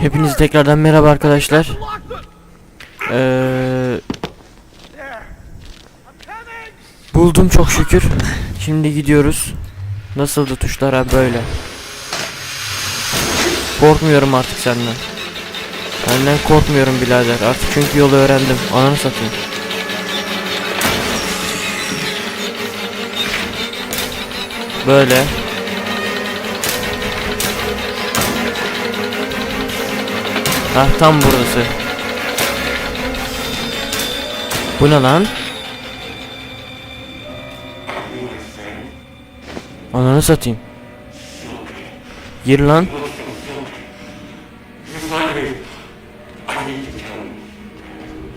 Hepinize tekrardan merhaba arkadaşlar. Ee, buldum çok şükür. Şimdi gidiyoruz. Nasıldı tuşlar ha böyle. Korkmuyorum artık senden. Senden korkmuyorum birader. Artık çünkü yolu öğrendim. Ananı satayım. Böyle. Ha tam burası. Bu ne lan? Ananı satayım. Gir lan.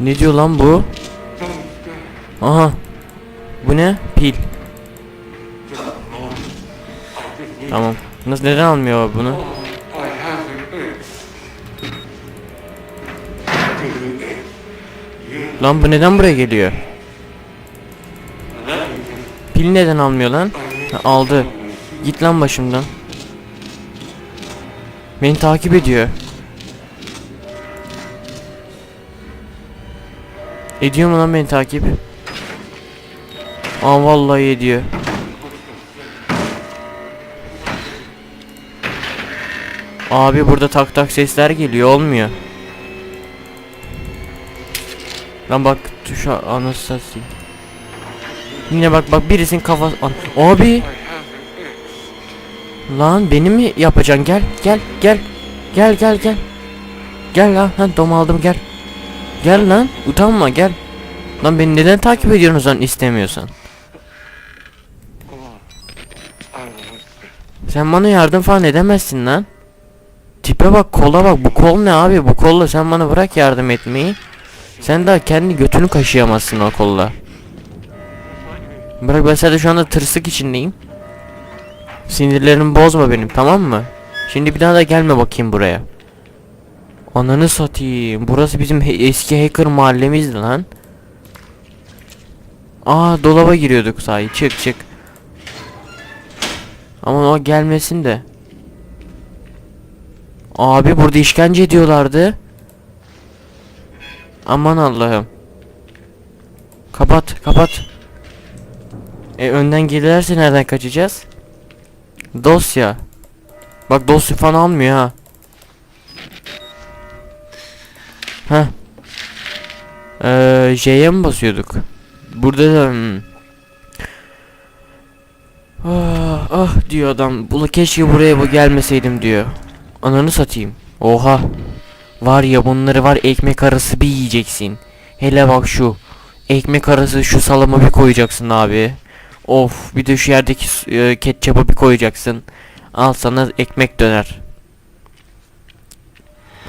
Ne diyor lan bu? Aha. Bu ne? Pil. Tamam. Nasıl neden almıyor bunu? Lan bu neden buraya geliyor? Pil neden almıyor lan? Ha, aldı. Git lan başımdan. Beni takip ediyor. Ediyor mu lan beni takip? Aa vallahi ediyor. Abi burada tak tak sesler geliyor olmuyor. Lan bak tuşa anası satayım. Yine bak bak birisinin kafası An- Abi! Lan beni mi yapacaksın? Gel gel gel. Gel gel gel. Gel lan ha dom aldım gel. Gel lan utanma gel. Lan beni neden takip ediyorsun lan istemiyorsan? Sen bana yardım falan edemezsin lan. Tipe bak kola bak. Bu kol ne abi? Bu kolla sen bana bırak yardım etmeyi Sen daha kendi götünü kaşıyamazsın o kolla. Bırak ben sadece şu anda tırsık içindeyim. Sinirlerimi bozma benim tamam mı? Şimdi bir daha da gelme bakayım buraya. Ananı satayım. Burası bizim eski hacker mahallemizdi lan. Aa dolaba giriyorduk sahi. Çık çık. Ama o gelmesin de. Abi burada işkence ediyorlardı. Aman Allah'ım. Kapat, kapat. E önden gelirlerse nereden kaçacağız? Dosya. Bak dosya falan almıyor ha. Heh. Ee, J'ye mi basıyorduk? Burada da hmm. Ah, ah diyor adam. Bula keşke buraya bu gelmeseydim diyor. Ananı satayım. Oha. Var ya bunları var ekmek arası bir yiyeceksin. Hele bak şu. Ekmek arası şu salamı bir koyacaksın abi. Of bir de şu yerdeki e, ketçapı bir koyacaksın. Al sana ekmek döner.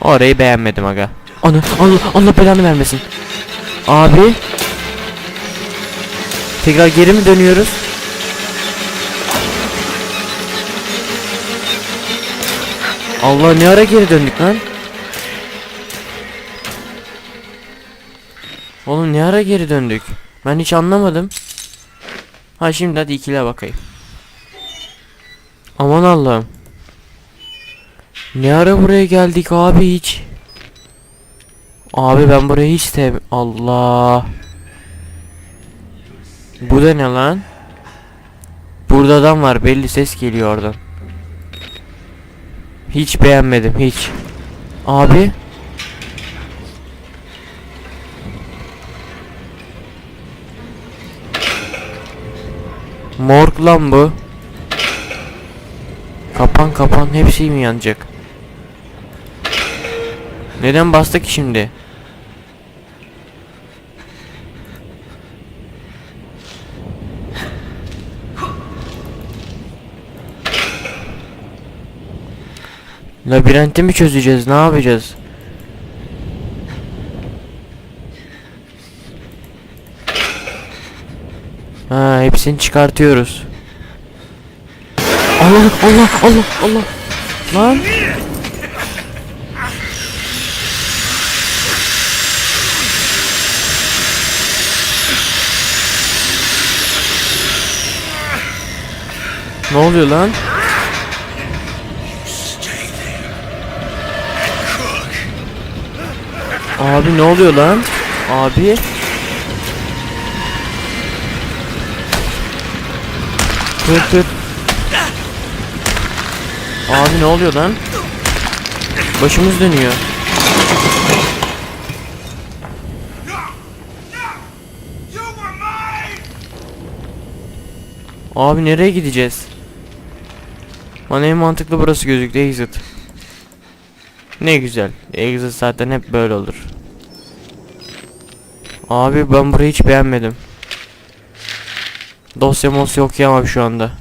Orayı beğenmedim aga. Ana Allah Allah belanı vermesin. Abi. Tekrar geri mi dönüyoruz? Allah ne ara geri döndük lan? Oğlum ne ara geri döndük? Ben hiç anlamadım. Ha şimdi hadi ikile bakayım. Aman Allah'ım. Ne ara buraya geldik abi hiç? Abi ben burayı hiç sev... Allah. Bu da ne lan? Burada adam var belli ses geliyor oradan. Hiç beğenmedim hiç. Abi. Morg lan bu. Kapan kapan hepsi mi yanacak? Neden bastık ki şimdi? Labirenti mi çözeceğiz? Ne yapacağız? Ha, hepsini çıkartıyoruz. Allah Allah Allah Allah. Lan. Ne oluyor lan? Abi ne oluyor lan? Abi. Kır kır. Abi ne oluyor lan? Başımız dönüyor. Abi nereye gideceğiz? Bana en mantıklı burası gözüktü exit. Ne güzel. Exit zaten hep böyle olur. Abi ben burayı hiç beğenmedim. Dosya mosya okuyamam şu anda.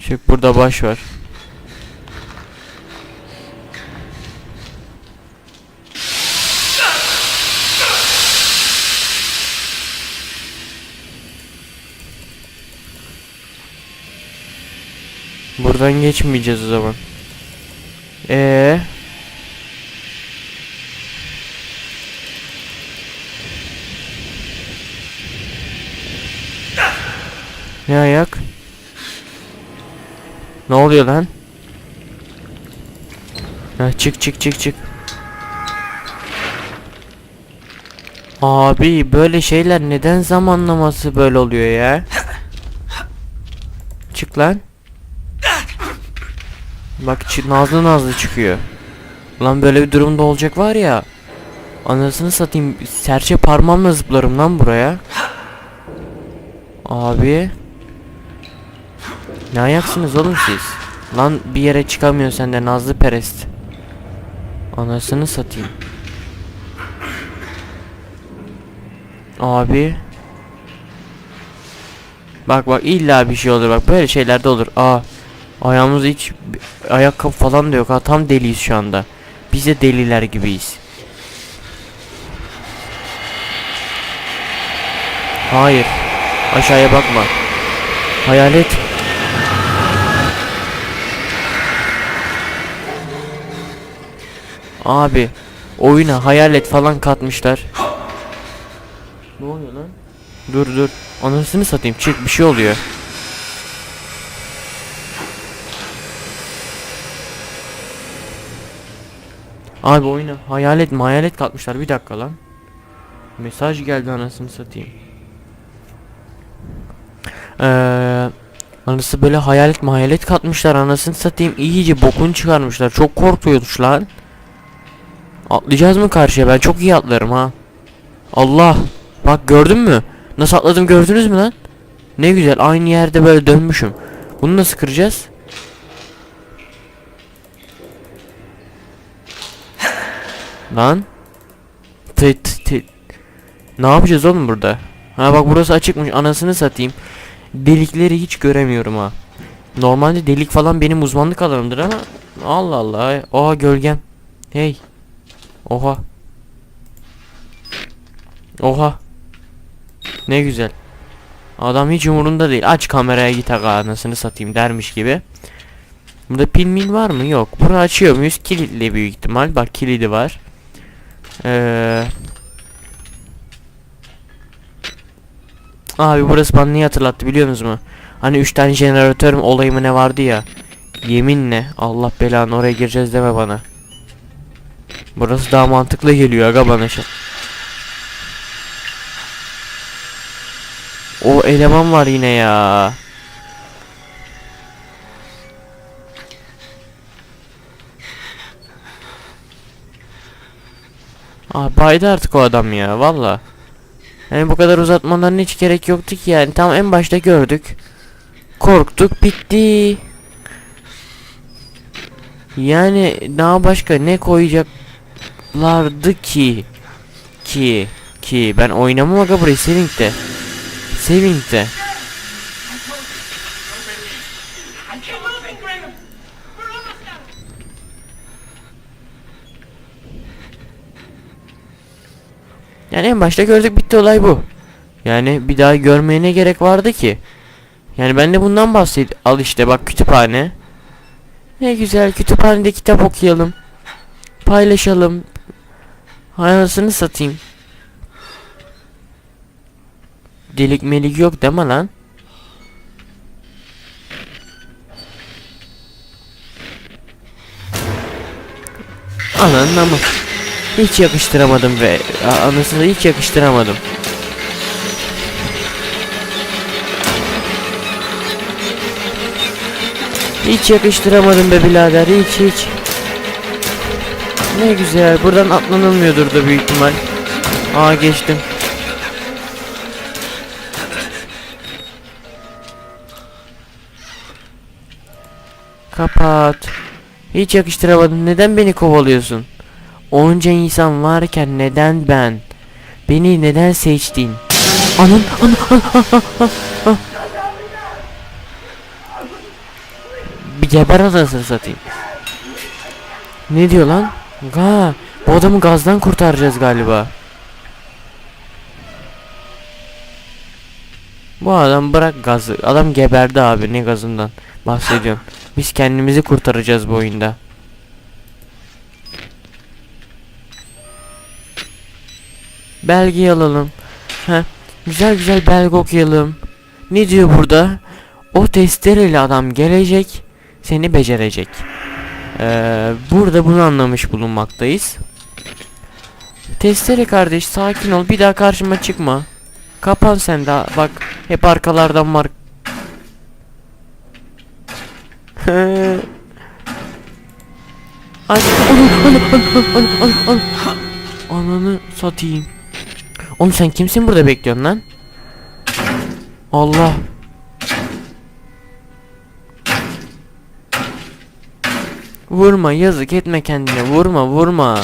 Çık burada baş var. Buradan geçmeyeceğiz o zaman. Ee. Ne ayak? Ne oluyor lan? Ha, çık çık çık çık. Abi böyle şeyler neden zamanlaması böyle oluyor ya? Çık lan. Bak nazlı nazlı çıkıyor. Lan böyle bir durumda olacak var ya. Anasını satayım serçe parmağımla zıplarım lan buraya. Abi. Ne ayaksınız oğlum siz? Lan bir yere çıkamıyor sen de nazlı perest. Anasını satayım. Abi. Bak bak illa bir şey olur bak böyle şeyler de olur. Aa. Ayağımız hiç ayakkabı falan da yok ha tam deliyiz şu anda. Biz de deliler gibiyiz. Hayır. Aşağıya bakma. Hayalet. Abi oyuna hayalet falan katmışlar. Ne oluyor lan? Dur dur. Anasını satayım çık bir şey oluyor. Abi oyuna hayalet hayalet katmışlar bir dakika lan. Mesaj geldi anasını satayım. Eee Anası böyle hayalet hayalet katmışlar anasını satayım iyice bokunu çıkarmışlar çok korkuyormuş lan. Atlayacağız mı karşıya ben çok iyi atlarım ha. Allah bak gördün mü? Nasıl atladım gördünüz mü lan? Ne güzel aynı yerde böyle dönmüşüm. Bunu nasıl kıracağız? Lan. Tıt tıt. Ne yapacağız oğlum burada? Ha bak burası açıkmış anasını satayım. Delikleri hiç göremiyorum ha. Normalde delik falan benim uzmanlık alanımdır ama Allah Allah. Oha gölgem. Hey. Oha. Oha. Ne güzel. Adam hiç umurunda değil. Aç kameraya git aga anasını satayım dermiş gibi. Burada pil mil var mı? Yok. Bunu açıyor muyuz? Kilitli büyük ihtimal. Bak kilidi var. Ee... Abi burası bana niye hatırlattı biliyor musunuz mu? Hani 3 tane jeneratör olayı mı ne vardı ya. Yeminle Allah belanı oraya gireceğiz deme bana. Burası daha mantıklı geliyor aga bana şey. O eleman var yine ya. Aa baydı artık o adam ya valla. Yani bu kadar uzatmadan hiç gerek yoktu ki yani. Tam en başta gördük. Korktuk bitti. Yani daha başka ne koyacaklardı ki? Ki ki ben oynamam aga burayı Saving'de. Saving'de. Yani en başta gördük bitti olay bu. Yani bir daha görmeye ne gerek vardı ki? Yani ben de bundan bahset. Al işte bak kütüphane. Ne güzel kütüphanede kitap okuyalım. Paylaşalım. Hayatını satayım. Delik melik yok deme lan. Ananın ama. Hiç yakıştıramadım ve anasını hiç yakıştıramadım. Hiç yakıştıramadım be birader hiç hiç. Ne güzel buradan atlanılmıyordur da büyük ihtimal. Aa geçtim. Kapat. Hiç yakıştıramadım. Neden beni kovalıyorsun? Onca insan varken neden ben? Beni neden seçtin? Anın, anın, anın, anın, anın, anın. Bir geber anasını satayım. Ne diyor lan? Ga, bu adamı gazdan kurtaracağız galiba. Bu adam bırak gazı. Adam geberdi abi ne gazından bahsediyorsun. Biz kendimizi kurtaracağız bu oyunda. Belge alalım. Heh, güzel güzel belge okuyalım. Ne diyor burada? O testereli adam gelecek, seni becerecek. Ee, burada bunu anlamış bulunmaktayız. Testere kardeş sakin ol bir daha karşıma çıkma. Kapan sen daha bak hep arkalardan var. Anı. Ananı satayım. Oğlum sen kimsin burada bekliyorsun lan? Allah. Vurma yazık etme kendine vurma vurma.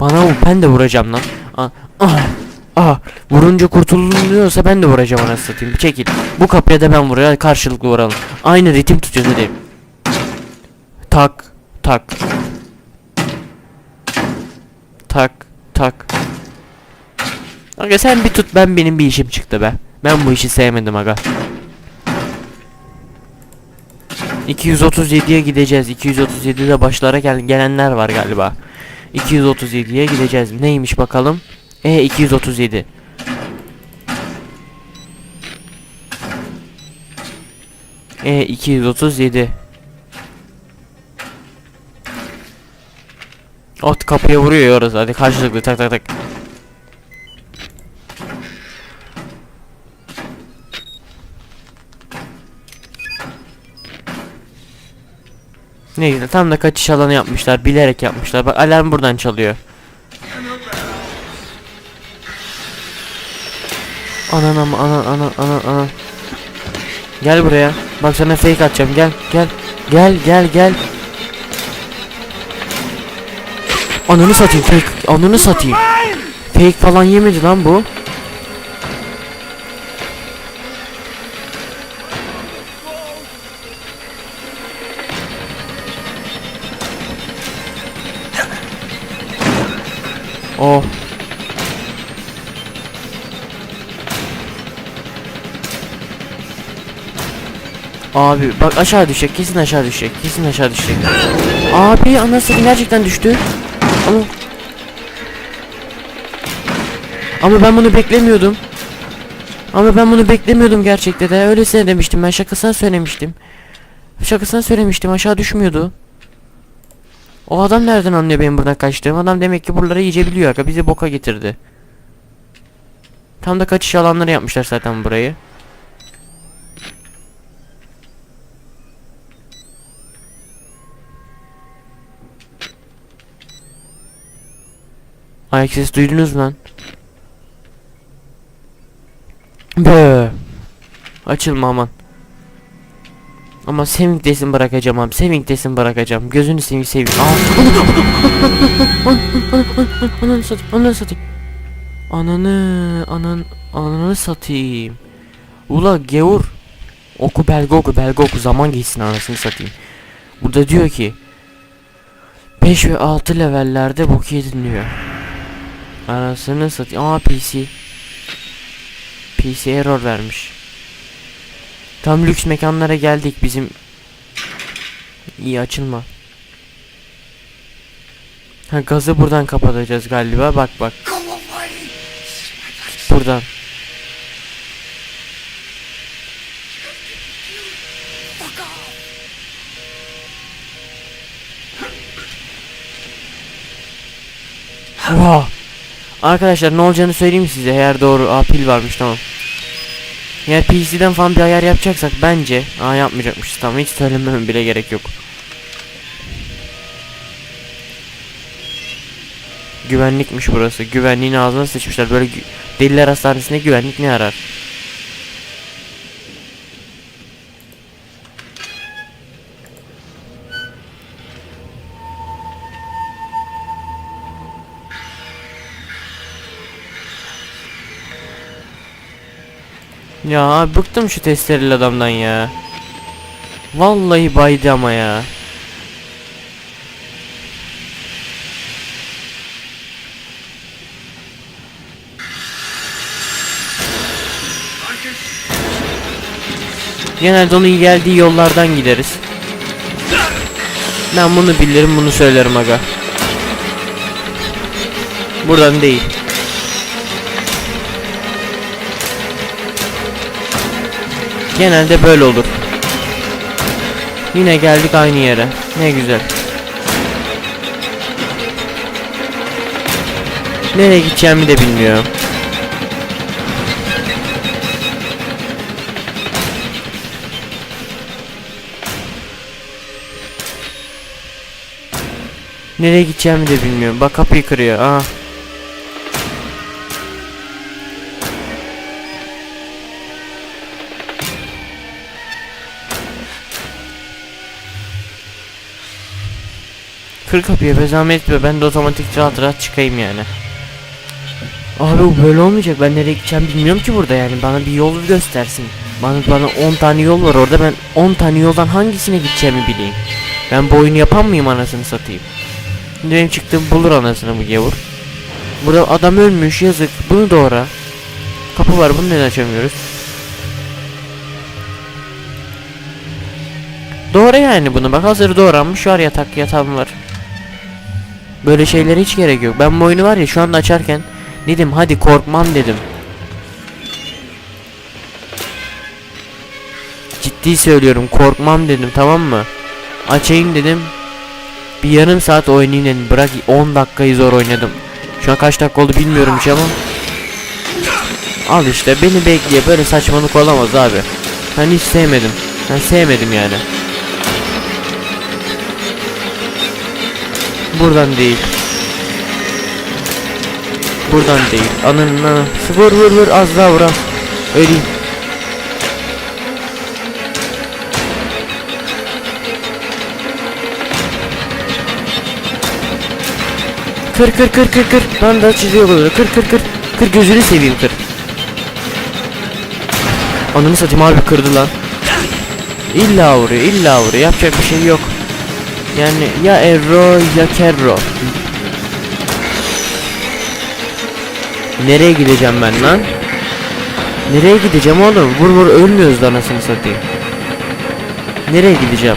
Bana vur ben de vuracağım lan. Ah, ah, ah. Vurunca kurtulunuyorsa ben de vuracağım anasını satayım. Çekil. Bu kapıya da ben vuruyor karşılıklı vuralım. Aynı ritim tutuyoruz hadi. Tak tak. Tak tak. Aga sen bir tut ben benim bir işim çıktı be. Ben bu işi sevmedim aga. 237'ye gideceğiz. 237'de başlara gel gelenler var galiba. 237'ye gideceğiz. Neymiş bakalım? E 237. E 237. Ot kapıya vuruyor orası. Hadi karşılıklı tak tak tak. Ne tam da kaçış alanı yapmışlar bilerek yapmışlar. Bak alarm buradan çalıyor. Anan ama anan anan anan anan. Gel buraya. Bak sana fake atacağım. Gel gel Gel gel gel. Ananı satayım fake ananı satayım. Fake falan yemedi lan bu Abi bak aşağı düşecek kesin aşağı düşecek kesin aşağı düşecek. Abi anasını gerçekten düştü. Ama Ama ben bunu beklemiyordum. Ama ben bunu beklemiyordum gerçekten de. Öylesine demiştim ben şakasına söylemiştim. Şakasına söylemiştim aşağı düşmüyordu. O adam nereden anlıyor benim buradan kaçtığım? Adam demek ki buraları iyice biliyor bizi boka getirdi. Tam da kaçış alanları yapmışlar zaten burayı. Ayak sesi duydunuz lan? Bö. Açılma aman. Ama Saving desin bırakacağım abi. Saving desin bırakacağım. Gözünü seveyim seveyim. Aa. Ananı satayım. Ananı satayım. Ananı anan ananı satayım. Ula gevur. Oku belge oku belge oku zaman geçsin anasını satayım. Burada diyor ki 5 ve 6 levellerde bok yedin Anasını satayım. Aa PC. PC error vermiş. Tam lüks mekanlara geldik bizim. İyi açılma. Ha gazı buradan kapatacağız galiba. Bak bak. Buradan. Oha. Arkadaşlar ne olacağını söyleyeyim size eğer doğru Aa pil varmış tamam. Eğer PC'den falan bir ayar yapacaksak bence Aa yapmayacakmışız tamam hiç söylememe bile gerek yok. Güvenlikmiş burası. Güvenliğin ağzına sıçmışlar. Böyle deliler hastanesinde güvenlik ne arar? Ya bıktım şu testereli adamdan ya. Vallahi baydı ama ya. Genelde onun geldiği yollardan gideriz. Ben bunu bilirim bunu söylerim aga. Buradan değil. Genelde böyle olur. Yine geldik aynı yere. Ne güzel. Nereye gideceğimi de bilmiyorum. Nereye gideceğimi de bilmiyorum. Bak kapıyı kırıyor. Aa. Kır kapıyı be zahmet etme ben de otomatik rahat rahat çıkayım yani. Abi bu böyle olmayacak ben nereye gideceğim bilmiyorum ki burada yani bana bir yol göstersin. Bana bana 10 tane yol var orada ben 10 tane yoldan hangisine gideceğimi bileyim. Ben bu oyunu yapan mıyım anasını satayım. Şimdi benim çıktığım bulur anasını bu gavur. Burada adam ölmüş yazık bunu doğra. Kapı var bunu neden açamıyoruz? Doğru yani bunu bak hazır doğranmış var yatak yatağım var. Böyle şeylere hiç gerek yok. Ben bu oyunu var ya şu anda açarken dedim hadi korkmam dedim. Ciddi söylüyorum korkmam dedim tamam mı? Açayım dedim. Bir yarım saat oynayayım dedim. Bırak 10 dakikayı zor oynadım. Şu an kaç dakika oldu bilmiyorum hiç ama. Al işte beni bekliyor böyle saçmalık olamaz abi. Ben hiç sevmedim. Ben sevmedim yani. Buradan değil. Buradan değil. Ananın anı. Vur vur vur az daha vur al. Öleyim. Kır kır kır kır kır. Ben de çiziyor burada. Kır kır kır. Kır gözünü seveyim kır. Ananı satayım abi kırdı lan. İlla vuruyor illa vuruyor. Yapacak bir şey yok. Yani ya Erro ya Kerro. Nereye gideceğim ben lan? Nereye gideceğim oğlum? Vur vur ölmüyoruz da anasını satayım. Nereye gideceğim?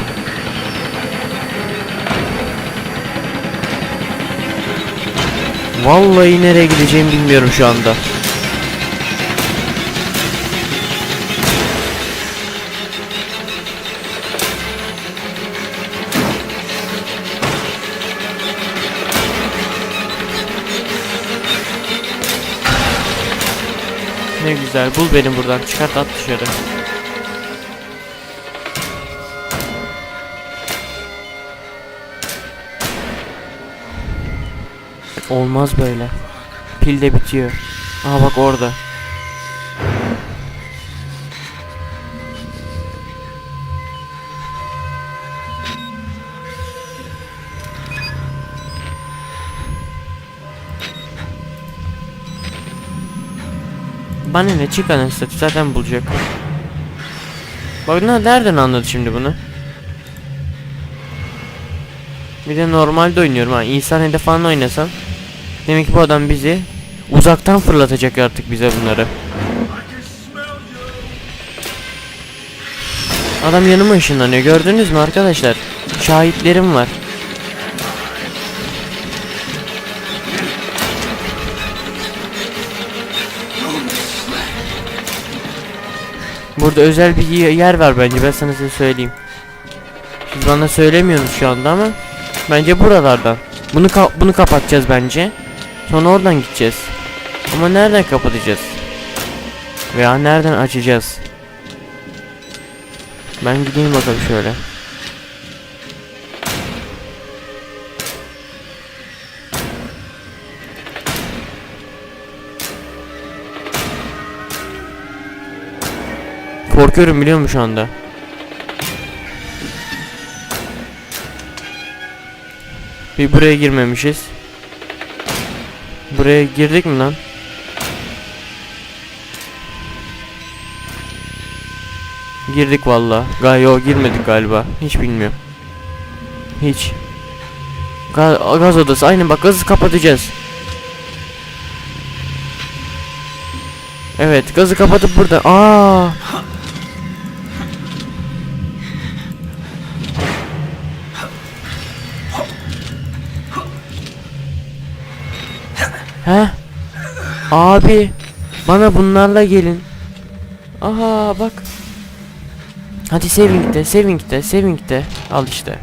Vallahi nereye gideceğimi bilmiyorum şu anda. Güzel bul beni buradan çıkart at dışarı. Olmaz böyle. Pil de bitiyor. Aa bak orada. Bana ne çık anasını zaten bulacak. Bak ne- nereden anladı şimdi bunu? Bir de normalde oynuyorum ha. İnsan hedef falan oynasam. Demek ki bu adam bizi uzaktan fırlatacak artık bize bunları. Adam yanıma ışınlanıyor. Gördünüz mü arkadaşlar? Şahitlerim var. Burada özel bir ye- yer var bence ben sana size söyleyeyim. Siz bana söylemiyorsunuz şu anda ama bence buralardan. Bunu ka- bunu kapatacağız bence. Sonra oradan gideceğiz. Ama nereden kapatacağız? Veya nereden açacağız? Ben gideyim bakalım şöyle. Korkuyorum biliyor musun şu anda? Bir buraya girmemişiz. Buraya girdik mi lan? Girdik valla. Gayo girmedik galiba. Hiç bilmiyorum. Hiç. Ga- gaz odası. Aynen bak gazı kapatacağız. Evet gazı kapatıp burada. Aa. Abi bana bunlarla gelin. Aha bak. Hadi saving'de, saving'de, saving'de. Al işte.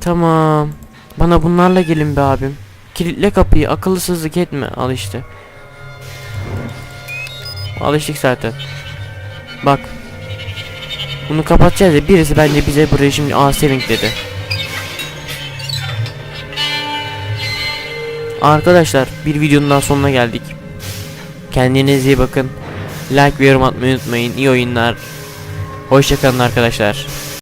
Tamam. Bana bunlarla gelin be abim. Kilitle kapıyı, akıllısızlık etme. Al işte. Alıştık zaten. Bak. Bunu kapatacağız ya birisi bence bize buraya şimdi aa saving dedi. Arkadaşlar bir videonun daha sonuna geldik. Kendinize iyi bakın. Like ve yorum atmayı unutmayın. İyi oyunlar. Hoşçakalın arkadaşlar.